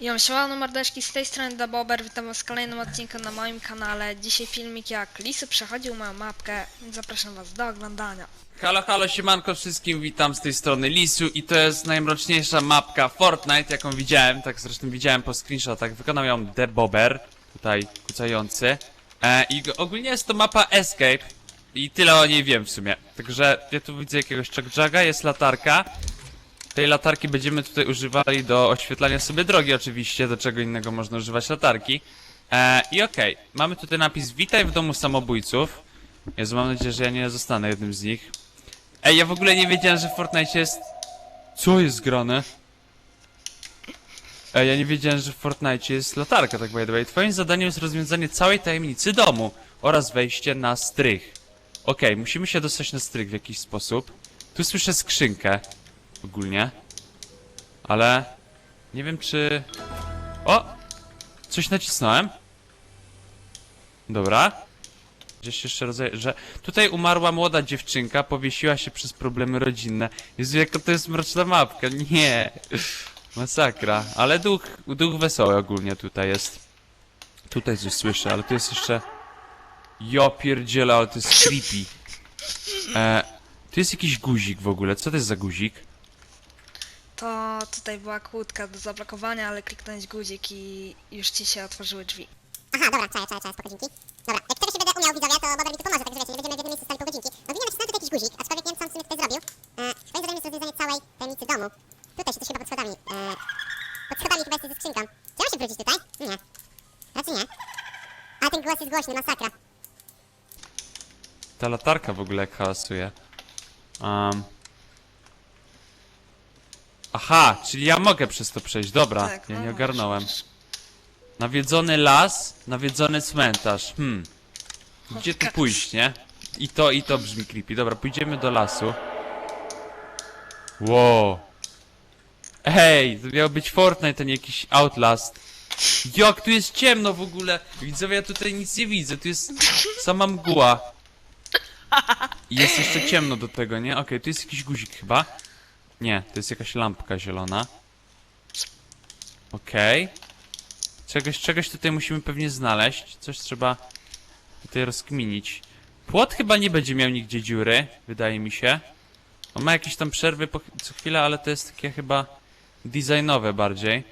Ja siemano mordeczki, z tej strony Dabober, witam was w kolejnym odcinku na moim kanale. Dzisiaj filmik jak Lisy przechodził moją mapkę, więc zapraszam was do oglądania. Halo, halo, siemanko wszystkim, witam z tej strony Lisu i to jest najmroczniejsza mapka Fortnite, jaką widziałem, tak zresztą widziałem po screenshotach, wykonał ją The Bobber, tutaj kucający. E, I ogólnie jest to mapa Escape i tyle o niej wiem w sumie. Także ja tu widzę jakiegoś Jaga, jest latarka. Tej latarki będziemy tutaj używali do oświetlania sobie drogi oczywiście, do czego innego można używać latarki. E, I okej, mamy tutaj napis Witaj w domu samobójców. Jezu, mam nadzieję, że ja nie zostanę jednym z nich. Ej, ja w ogóle nie wiedziałem, że w Fortnite jest... Co jest grane? Ej, ja nie wiedziałem, że w Fortnite jest latarka, tak by the way. Twoim zadaniem jest rozwiązanie całej tajemnicy domu oraz wejście na strych. Okej, musimy się dostać na strych w jakiś sposób. Tu słyszę skrzynkę. Ogólnie. Ale... Nie wiem, czy... O! Coś nacisnąłem. Dobra. Gdzieś jeszcze rodzaj, że tutaj umarła młoda dziewczynka, powiesiła się przez problemy rodzinne. Jezu, jaka to jest mroczna mapka, nie. Masakra, ale duch, duch wesoły ogólnie tutaj jest. Tutaj coś słyszę, ale tu jest jeszcze... Ja pierdzielę, ale to jest creepy. E, tu jest jakiś guzik w ogóle, co to jest za guzik? To tutaj była kłódka do zablokowania, ale kliknąć guzik i już ci się otworzyły drzwi. Aha, dobra, czaję, czaję, czaję, spoko, dzięki. Dobra, jak czegoś nie będę umiał widzowie, to Bober mi tu pomoże, także wiecie, nie będziemy w jednym miejscu stali pół godzinki. No widzę, nacisnąłem tutaj jakiś guzik, aczkolwiek nie wiem, co on w sumie tutaj zrobił. E, twoim zadaniem jest rozwiązanie całej tajemnicy domu. Tutaj się coś chyba pod schodami. E, pod schodami chyba jest ze skrzynką. Czy mam się wrócić tutaj? Nie. Raczej nie. A ten głos jest głośny, masakra. Ta latarka w ogóle jak hałasuje. Um. Aha, czyli ja mogę przez to przejść, dobra, Tak, ja no nie możesz. ogarnąłem. Nawiedzony las, nawiedzony cmentarz, hmm. Gdzie tu pójść, nie? I to, i to brzmi creepy. Dobra, pójdziemy do lasu. Wow. Ej, to miał być Fortnite, nie jakiś Outlast. Jak tu jest ciemno w ogóle! Widzowie, ja tutaj nic nie widzę, tu jest sama mgła. I jest jeszcze ciemno do tego, nie? Okej, tu jest jakiś guzik chyba. Nie, to jest jakaś lampka zielona. Okej. Czegoś, czegoś tutaj musimy pewnie znaleźć. Coś trzeba tutaj rozkminić. Płot chyba nie będzie miał nigdzie dziury, wydaje mi się. On ma jakieś tam przerwy po, co chwilę, ale to jest takie chyba designowe bardziej.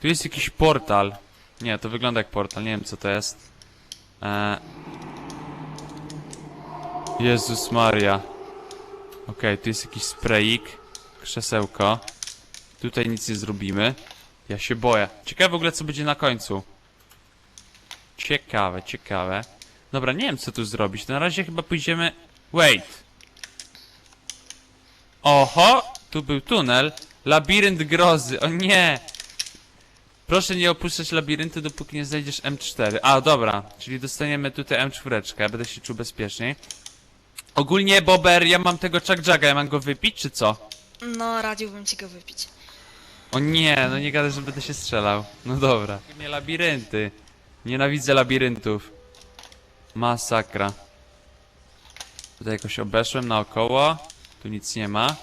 Tu jest jakiś portal. Nie, to wygląda jak portal, nie wiem co to jest. Eee... Jezus Maria. Okej, tu jest jakiś sprayik, krzesełko. Tutaj nic nie zrobimy. Ja się boję. Ciekawe w ogóle co będzie na końcu. Ciekawe, ciekawe. Dobra, nie wiem co tu zrobić. Na razie chyba pójdziemy... Wait. Oho! Tu był tunel. Labirynt grozy. O nie! Proszę nie opuszczać labiryntu, dopóki nie znajdziesz M4. A, dobra. Czyli dostaniemy tutaj M4. Będę się czuł bezpieczniej. Ogólnie, Bober, ja mam tego Jaga, ja mam go wypić, czy co? No, radziłbym ci go wypić. O nie, no nie gadaj, że będę się strzelał. No dobra. Nie labirynty. Nienawidzę labiryntów. Masakra. Tutaj jakoś obeszłem naokoło. Tu nic nie ma.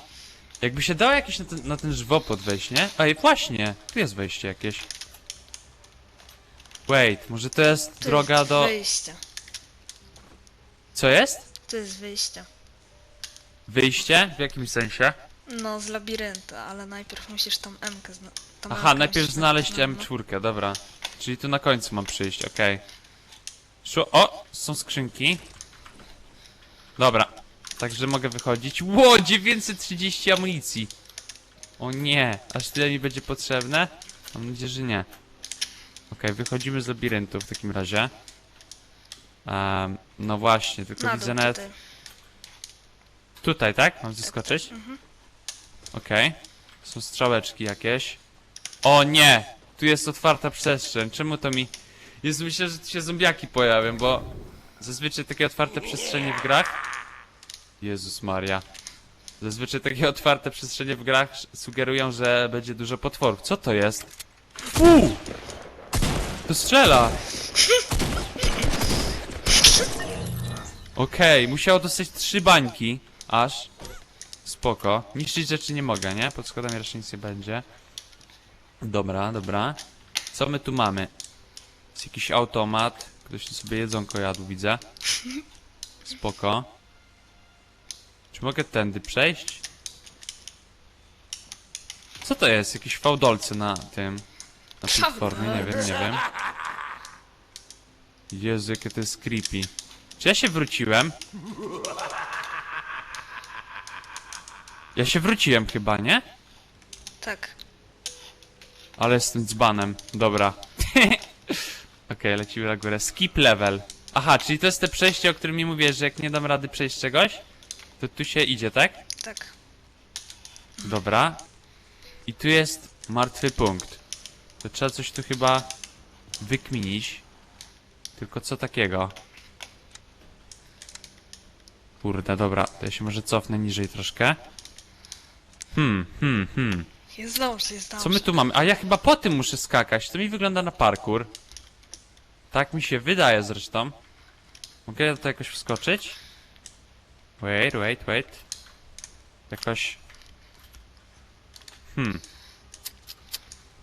Jakby się dało jakieś na ten, na ten żwopłot wejść, nie? Ej, właśnie. Tu jest wejście jakieś. Wait, może to jest Tu droga jest do... wyjścia. Co jest? Tu jest wyjście. Wyjście? W jakim sensie? No, z labiryntu, ale najpierw musisz tą M-kę zna... tą Aha, M-kę najpierw musisz znaleźć znaleźć, no. M4, dobra. Czyli tu na końcu mam przyjść, okej. Szło- O! Są skrzynki. Dobra. Także mogę wychodzić. Ło! 930 amunicji! O nie! Aż tyle mi będzie potrzebne? Mam nadzieję, że nie. Okej, wychodzimy z labiryntu w takim razie. Em, no właśnie, tylko Na widzę dół nawet... tutaj. Tutaj, tak? Mam zeskoczyć? Okej. Są strzałeczki jakieś. O nie! Tu jest otwarta przestrzeń. Czemu to mi... Jest myślę, że tu się zombiaki pojawią, bo... Zazwyczaj takie otwarte przestrzenie w grach... Jezus Maria. Zazwyczaj takie otwarte przestrzenie w grach sugerują, że będzie dużo potworów. Co to jest? Fu! To strzela! Okej, musiało dostać trzy bańki. Aż. Spoko. Niszczyć rzeczy nie mogę, nie? Pod schodami raczej nic nie będzie. Dobra, dobra. Co my tu mamy? Jest jakiś automat. Ktoś tu sobie jedzonko jadł, widzę. Spoko. Czy mogę tędy przejść? Co to jest? Jakieś fałdolce na tym... Na platformie? Nie wiem, nie wiem. Jezu, jakie to jest creepy. Czy ja się wróciłem? Ja się wróciłem chyba, nie? Tak. Ale jestem dzbanem. Dobra. Okej, lecimy na górę. Skip level. Aha, czyli to jest te przejście, o którym mi mówisz, że jak nie dam rady przejść czegoś, to tu się idzie, tak? Tak. Dobra. I tu jest martwy punkt. To trzeba coś tu chyba wykminić. Tylko co takiego? Kurde, dobra, to ja się może cofnę niżej troszkę. Hmm, hmm, hmm. Jest dobrze, jest dobrze. Co my tu mamy? A ja chyba po tym muszę skakać. To mi wygląda na parkour. Tak mi się wydaje zresztą. Mogę ja to jakoś wskoczyć? Wait, wait, wait. Jakoś... Hmm.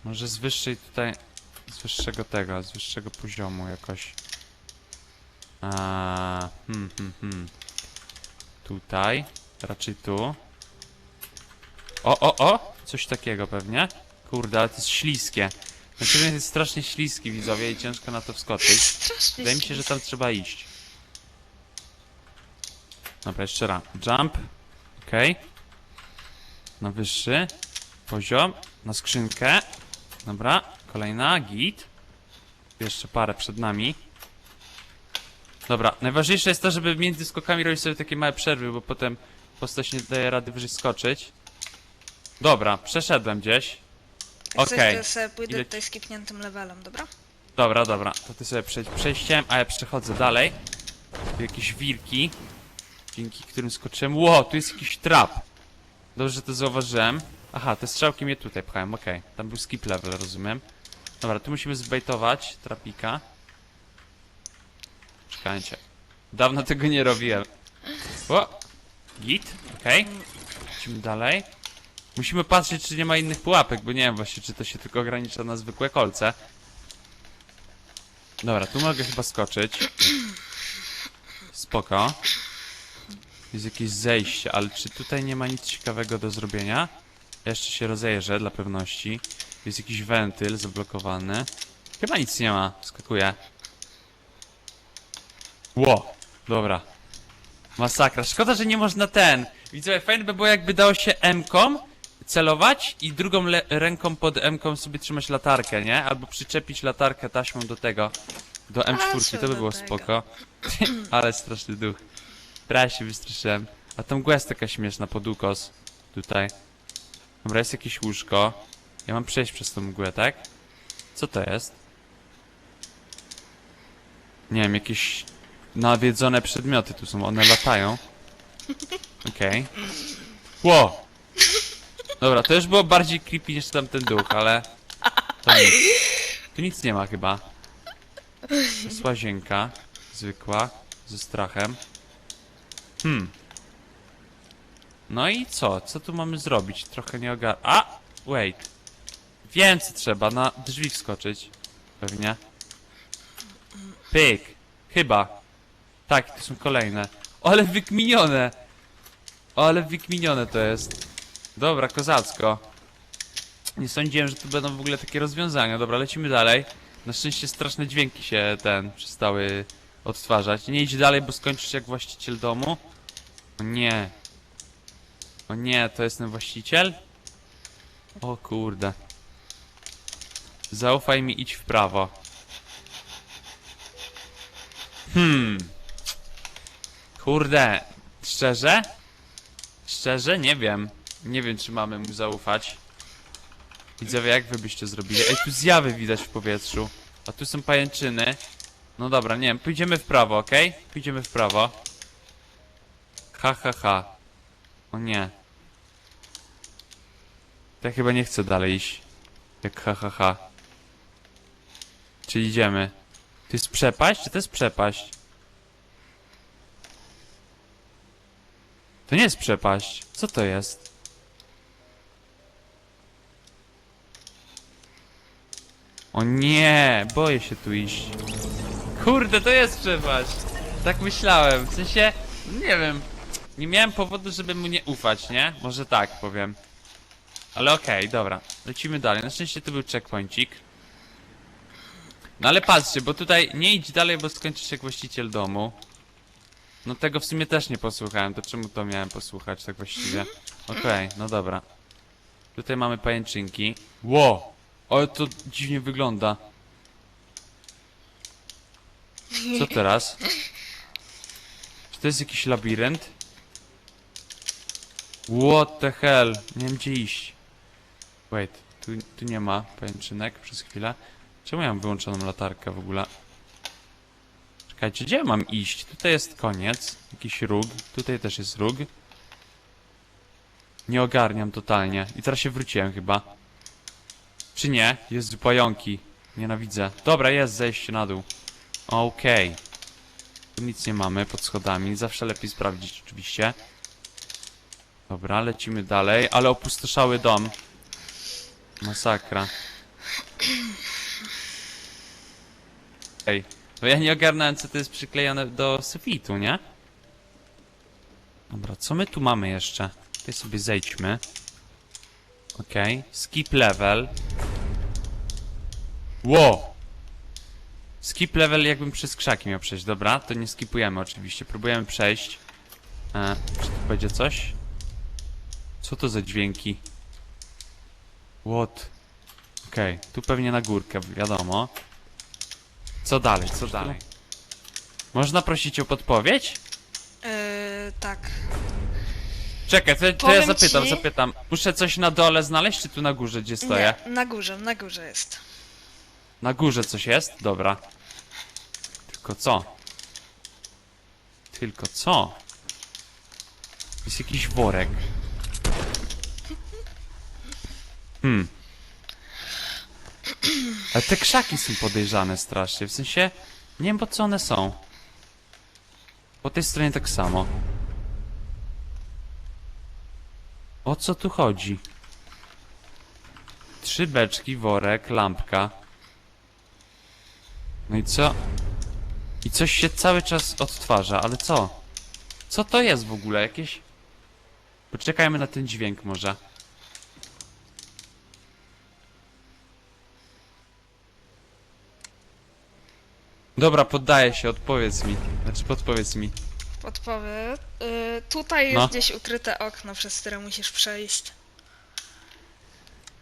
Może z wyższej tutaj... Z wyższego tego, z wyższego poziomu jakoś. A, hmm, hmm, hmm. Tutaj. Raczej tu. O, o, o! Coś takiego pewnie. Kurde, ale to jest śliskie. Znaczy jest strasznie śliski widzowie i ciężko na to wskoczyć. Strasznie Wydaje mi się, że tam trzeba iść. Dobra, jeszcze raz. Jump. Okej. Na wyższy poziom. Na skrzynkę. Dobra, kolejna. Git. Jeszcze parę przed nami. Dobra, najważniejsze jest to, żeby między skokami robić sobie takie małe przerwy, bo potem postać nie daje rady wyżej skoczyć. Dobra, przeszedłem gdzieś. Jak coś, okej. to sobie pójdę Ile- tutaj skipniętym levelem, dobra? Dobra, dobra, to ty sobie przejdź przejściem, a ja przechodzę dalej. Tu jakieś wilki, dzięki którym skoczyłem. Ło, tu jest jakiś trap. Dobrze, że to zauważyłem. Aha, te strzałki mnie tutaj pchają, okej. Tam był skip level, rozumiem. Dobra, tu musimy zbejtować trapika. Czekajcie. Dawno tego nie robiłem. O! Git, okej. Lecimy dalej. Musimy patrzeć, czy nie ma innych pułapek, bo nie wiem właśnie, czy to się tylko ogranicza na zwykłe kolce. Dobra, tu mogę chyba skoczyć. Spoko. Jest jakieś zejście, ale czy tutaj nie ma nic ciekawego do zrobienia? Ja jeszcze się rozejrzę dla pewności. Jest jakiś wentyl zablokowany. Chyba nic nie ma. Skakuję. Ło! Dobra. Masakra. Szkoda, że nie można ten. Widzę, fajne by było jakby dało się M-kom celować i drugą ręką pod M-ką sobie trzymać latarkę, nie? Albo przyczepić latarkę taśmą do tego. Do M4, co to by było spoko. Ale straszny duch. Prawie się wystraszyłem. A tą mgła jest taka śmieszna pod ukos. Tutaj. Dobra, jest jakieś łóżko. Ja mam przejść przez tą mgłę, tak? Co to jest? Nie wiem, jakieś nawiedzone przedmioty tu są, one latają. Okej. Ło! Dobra, to już było bardziej creepy niż tamten duch, ale... To nic. Tu nic nie ma chyba. To jest łazienka. Zwykła. Ze strachem. Hmm. No i co? Co tu mamy zrobić? Trochę nie ogar... A! Wait. Wiem co trzeba, na drzwi wskoczyć. Pewnie. Pyk. Chyba. Tak, to są kolejne. O, ale wykminione! O, ale wykminione to jest. Dobra, kozacko. Nie sądziłem, że tu będą w ogóle takie rozwiązania. Dobra, lecimy dalej. Na szczęście straszne dźwięki się ten przestały odtwarzać. Nie idź dalej, bo skończysz jak właściciel domu. O nie. O nie, to jest ten właściciel? O kurde. Zaufaj mi, idź w prawo. Hmm. Kurde. Szczerze? Szczerze? Nie wiem. Nie wiem, czy mamy mu zaufać. Widzowie, jak wy byście zrobili? Ej, tu zjawy widać w powietrzu. A tu są pajęczyny. No dobra, nie wiem, pójdziemy w prawo, okej? Pójdziemy w prawo. Ha, ha, ha. O nie. Ja chyba nie chcę dalej iść. Jak ha, ha, ha. Czy idziemy? To jest przepaść? Czy to jest przepaść? To nie jest przepaść. Co to jest? O nie, boję się tu iść. Kurde, to jest przepaść. Tak myślałem. W sensie, nie wiem. Nie miałem powodu, żeby mu nie ufać, nie? Może tak powiem. Ale okej, dobra. Lecimy dalej. Na szczęście to był checkpointik. No ale patrzcie, bo tutaj nie idź dalej, bo skończysz jak właściciel domu. No tego w sumie też nie posłuchałem, to czemu to miałem posłuchać tak właściwie? Okej, no dobra. Tutaj mamy pajęczynki. Ło! Ale to dziwnie wygląda. Co teraz? Czy to jest jakiś labirynt? What the hell? Nie wiem gdzie iść. Wait, tu, tu nie ma pajęczynek przez chwilę. Czemu ja mam wyłączoną latarkę w ogóle? Czekajcie, gdzie mam iść? Tutaj jest koniec. Jakiś róg. Tutaj też jest róg. Nie ogarniam totalnie. I teraz się wróciłem chyba. Czy nie? Jest pająki. Nienawidzę. Dobra, jest zejście na dół. Okej. Tu nic nie mamy pod schodami. Zawsze lepiej sprawdzić oczywiście. Dobra, lecimy dalej. Ale opustoszały dom. Masakra. Ej, bo ja nie ogarnąłem co to jest przyklejone do sufitu, nie? Dobra, co my tu mamy jeszcze? Tutaj sobie zejdźmy. Okej, skip level. Wow! Skip level jakbym przez krzaki miał przejść, dobra? To nie skipujemy oczywiście, próbujemy przejść. E, czy tu będzie coś? Co to za dźwięki? What? Okej, tu pewnie na górkę, wiadomo. Co dalej, co dalej? Można prosić o podpowiedź? Yy, tak. Czekaj, to, to ja Powiem zapytam, ci- zapytam. Muszę coś na dole znaleźć, czy tu na górze, gdzie stoję? Nie, na górze, na górze jest. Na górze coś jest? Dobra. Tylko co? Tylko co? Jest jakiś worek. Hmm. Ale te krzaki są podejrzane strasznie. W sensie, nie wiem po co one są. Po tej stronie tak samo. O co tu chodzi? Trzy beczki, worek, lampka. No i co? I coś się cały czas odtwarza, ale co? Co to jest w ogóle? Jakieś... Poczekajmy na ten dźwięk może. Dobra, poddaję się, odpowiedz mi. Znaczy, podpowiedz mi. Podpowiedź. Yy, tutaj jest No. gdzieś ukryte okno, przez które musisz przejść.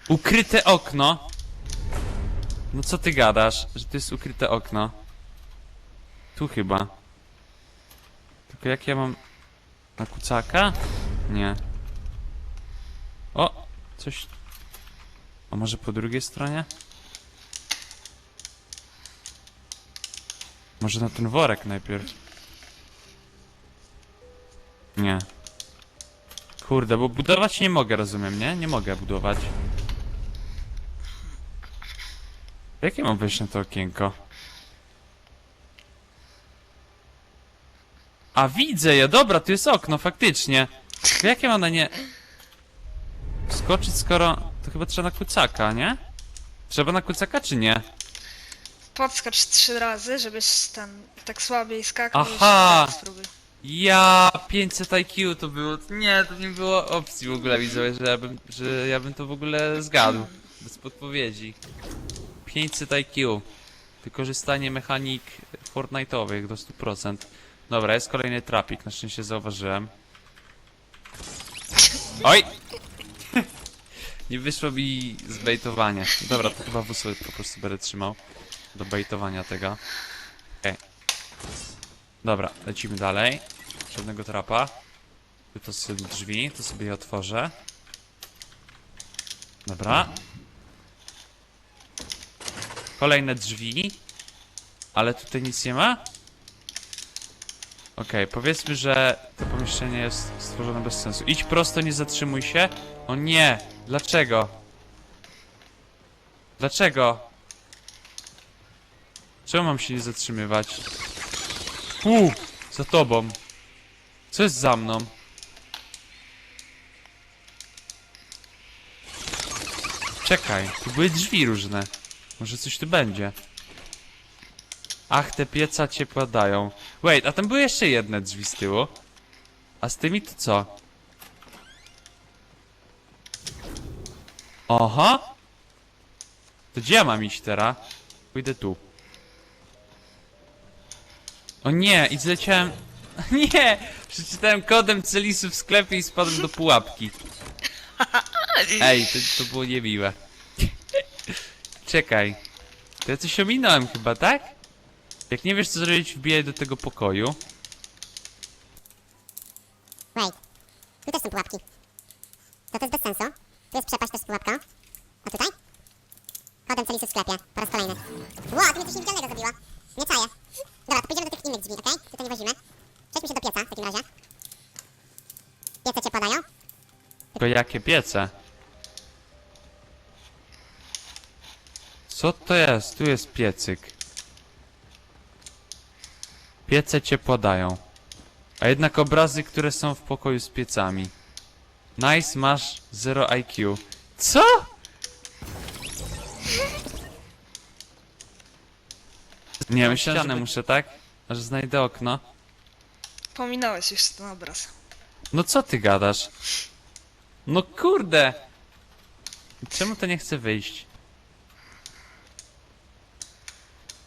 Ukryte okno? No co ty gadasz, że to jest ukryte okno? Tu chyba. Tylko jak ja mam... Na kucaka? Nie. O! Coś... A może po drugiej stronie? Może na ten worek najpierw? Nie. Kurde, bo budować nie mogę, rozumiem, nie? Nie mogę budować. Jakie mam wejść na to okienko? A widzę je, dobra, tu jest okno, faktycznie. Tylko jakie mam na nie... Skoczyć, skoro... To chyba trzeba na kucaka, nie? Trzeba na kucaka, czy nie? Podskocz trzy razy, żebyś ten tak słabiej skakał. Aha! jeszcze raz spróbuj. Ja 500 IQ to było. Nie, to nie było opcji w ogóle widzowie, że ja bym, że ja bym to w ogóle zgadł. Bez podpowiedzi. 500 IQ. Wykorzystanie mechanik Fortnite'owych do 100%. Dobra, jest kolejny trapik, na szczęście zauważyłem. Oj! Nie wyszło mi zbejtowanie. Dobra, to chyba w sobie po prostu będę trzymał. Do bejtowania tego. Okej. Dobra, lecimy dalej. Żadnego trapa. Tu są drzwi, to sobie je otworzę. Dobra. Kolejne drzwi. Ale tutaj nic nie ma? Okej, powiedzmy, że to pomieszczenie jest stworzone bez sensu. Idź prosto, nie zatrzymuj się. O nie! Dlaczego? Dlaczego? Czemu mam się nie zatrzymywać? Uuu, za tobą. Co jest za mną? Czekaj, tu były drzwi różne. Może coś tu będzie. Ach, te pieca ciepła dają. Wait, a tam były jeszcze jedne drzwi z tyłu. A z tymi to co? Oho! To gdzie ja mam iść teraz? Pójdę tu. O nie, i zleciałem... Nie! Przeczytałem kodem Celisu w sklepie i spadłem do pułapki. Ej, to, to było niemiłe. Czekaj. To ja coś ominąłem chyba, tak? Jak nie wiesz co zrobić, wbijaj do tego pokoju. Wait. Tu też są pułapki. To to jest bez sensu. Tu jest przepaść też z pułapką. A tutaj? Kodem celisy w sklepie. Po raz kolejny. Ło, tu mnie coś niewidzialnego zrobiła. Nie czaję. Dobra, to pójdziemy do tych innych drzwi, okej? Tutaj nie wozimy. Przejdźmy się do pieca w takim razie. Piece cię podają. Tylko jakie piece? Co to jest? Tu jest piecyk. Piece ciepło dają. A jednak obrazy, które są w pokoju z piecami. Nice, masz 0 IQ. Co? Nie, myślałem, ścianę muszę, tak? Aż znajdę okno. Pominąłeś już ten obraz. No co ty gadasz? No kurde! Czemu to nie chce wyjść?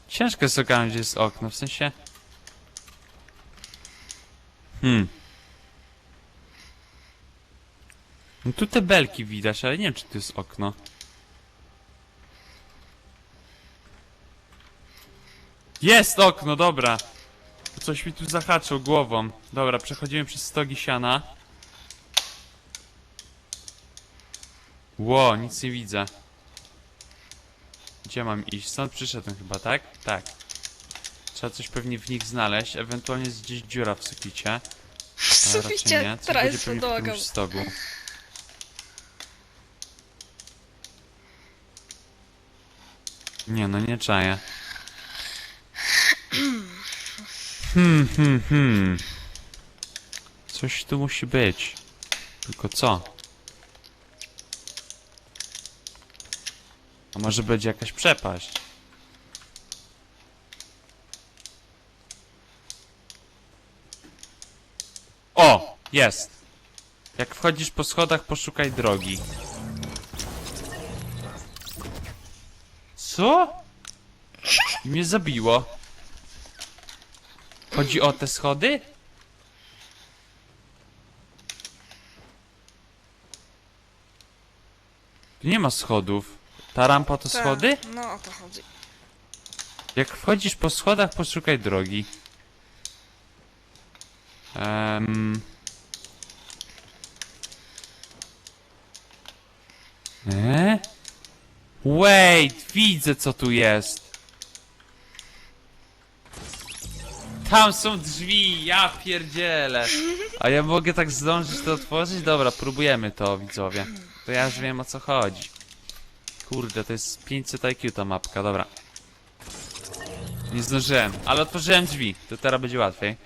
Ciężko jest ogarnąć, gdzie jest okno, w sensie... Hmm. No tu te belki widać, ale nie wiem, czy to jest okno. Jest okno, dobra. Coś mi tu zahaczył głową. Dobra, przechodzimy przez stogi siana. Ło, nic nie widzę. Gdzie mam iść? Stąd przyszedłem chyba, tak? Tak. Trzeba coś pewnie w nich znaleźć, ewentualnie jest gdzieś dziura w suficie. W suficie, w podłogą. którymś stogu. Nie no, nie czaję. Hmm, hmm, hmm. Coś tu musi być. Tylko co? A może będzie jakaś przepaść? O! Jest! Jak wchodzisz po schodach, poszukaj drogi. Co? I mnie zabiło. Chodzi o te schody? Tu nie ma schodów. Ta rampa to Tak, schody? No o to chodzi. Jak wchodzisz po schodach, poszukaj drogi. Um. Wait, widzę co tu jest. Tam są drzwi, ja pierdzielę. A ja mogę tak zdążyć to otworzyć? Dobra, próbujemy to, widzowie. To ja już wiem o co chodzi. Kurde, to jest 500 IQ ta mapka, dobra. Nie zdążyłem, ale otworzyłem drzwi. To teraz będzie łatwiej.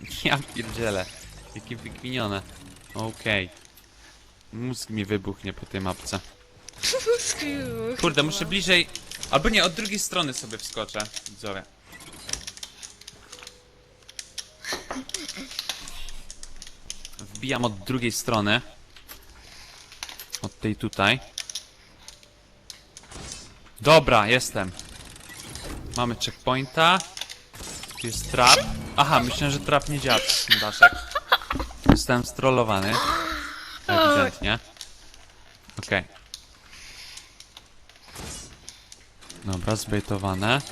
Ja pierdzielę. Jakie wygwinione. Okej. Mózg mi wybuchnie po tej mapce. Kurde, muszę bliżej... Albo nie, od drugiej strony sobie wskoczę. Widzowie. Wbijam od drugiej strony. Od tej tutaj. Dobra, jestem. Mamy checkpointa. Tu jest trap. Aha, myślałem, że trap nie działa przez ten daszek. Zostałem strollowany. Ewidentnie. Okej. Dobra, zbejtowane.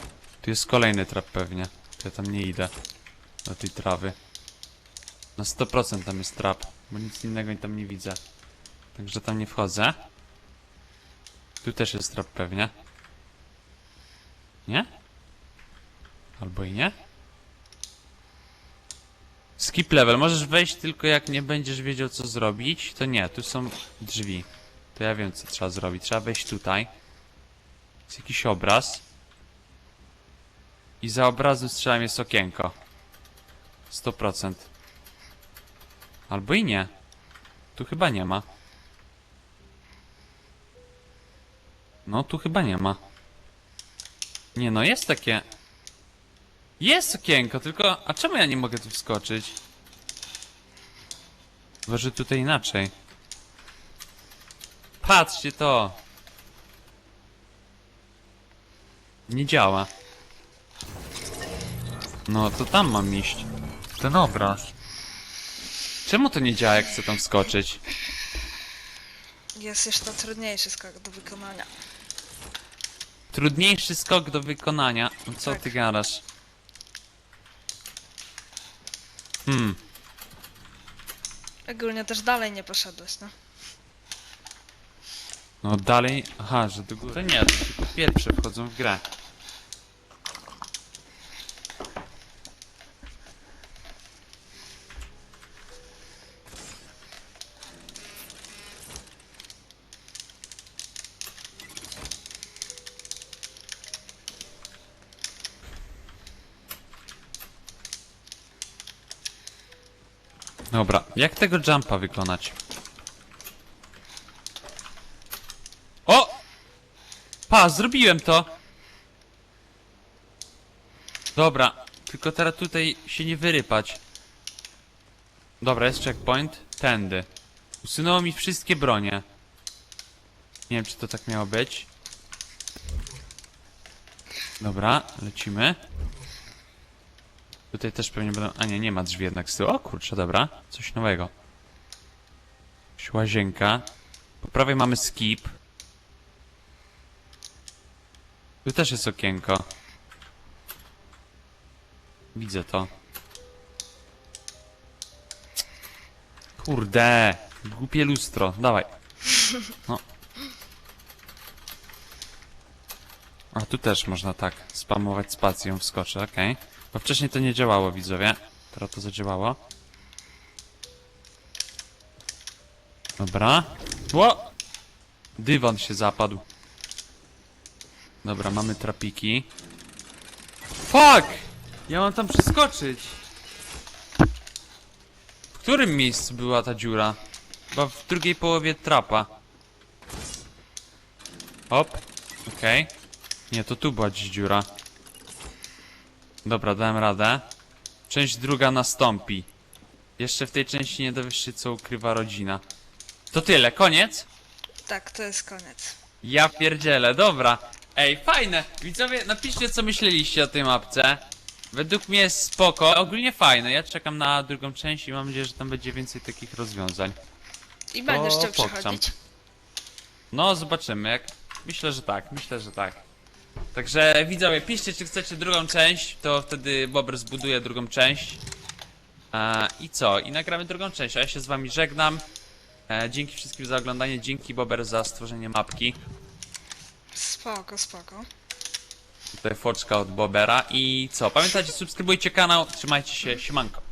Tu jest kolejny trap pewnie. Ja tam nie idę. Do tej trawy. Na 100% tam jest trap, bo nic innego tam nie widzę. Także tam nie wchodzę. Tu też jest trap pewnie. Nie? Albo i nie? Skip level. Możesz wejść tylko jak nie będziesz wiedział co zrobić. To nie, tu są drzwi. To ja wiem co trzeba zrobić. Trzeba wejść tutaj. Jest jakiś obraz. I za obrazem strzałem jest okienko. 100%. Albo i nie. Tu chyba nie ma. No, tu chyba nie ma. Nie no, jest takie... Jest okienko, tylko... A czemu ja nie mogę tu wskoczyć? Chyba, tutaj inaczej. Patrzcie to! Nie działa. No, to tam mam iść. Ten obraz. Czemu to nie działa, jak chcę tam wskoczyć? Jest jeszcze trudniejszy skok do wykonania. Trudniejszy skok do wykonania. No co Tak. ty gadasz? Hmm, Ogólnie też dalej nie poszedłeś, no. no dalej... Aha, że do góry. To nie, to tylko pierwsze wchodzą w grę. Jak tego jumpa wykonać? O! Pa, zrobiłem to! Dobra, tylko teraz tutaj się nie wyrypać. Dobra, jest checkpoint. Tędy. Usunęło mi wszystkie bronie. Nie wiem, czy to tak miało być. Dobra, lecimy. Tutaj też pewnie będą... A nie, nie ma drzwi jednak z tyłu. O kurczę, dobra. Coś nowego. Jakaś łazienka. Po prawej mamy skip. Tu też jest okienko. Widzę to. Kurde. Głupie lustro. Dawaj. No. A tu też można tak spamować spacją wskoczy, okej. Bo wcześniej to nie działało, widzowie. Teraz to zadziałało. Dobra. Ło! Dywan się zapadł. Dobra, mamy trapiki. Fuck! Ja mam tam przeskoczyć. W którym miejscu była ta dziura? Chyba w drugiej połowie trapa. Hop. Okej. Nie, to tu była dziś dziura. Dobra, dałem radę. Część druga nastąpi. Jeszcze w tej części nie dowiesz się, co ukrywa rodzina. To tyle, koniec? Tak, to jest koniec. Ja pierdzielę, dobra. Ej, fajne. Widzowie, napiszcie co myśleliście o tej mapce. Według mnie jest spoko. Ogólnie fajne. Ja czekam na drugą część i mam nadzieję, że tam będzie więcej takich rozwiązań. I będziesz chciał pokczam. przechodzić. No, zobaczymy. Jak... Myślę, że tak. Myślę, że tak. Także widzowie, piszcie, czy chcecie drugą część, to wtedy Bober zbuduje drugą część. E, I co? I nagramy drugą część, a ja się z wami żegnam. E, dzięki wszystkim za oglądanie, dzięki Bober za stworzenie mapki. Spoko, spoko. Tutaj foczka od Bobera i co? Pamiętajcie, subskrybujcie kanał, trzymajcie się, siemanko.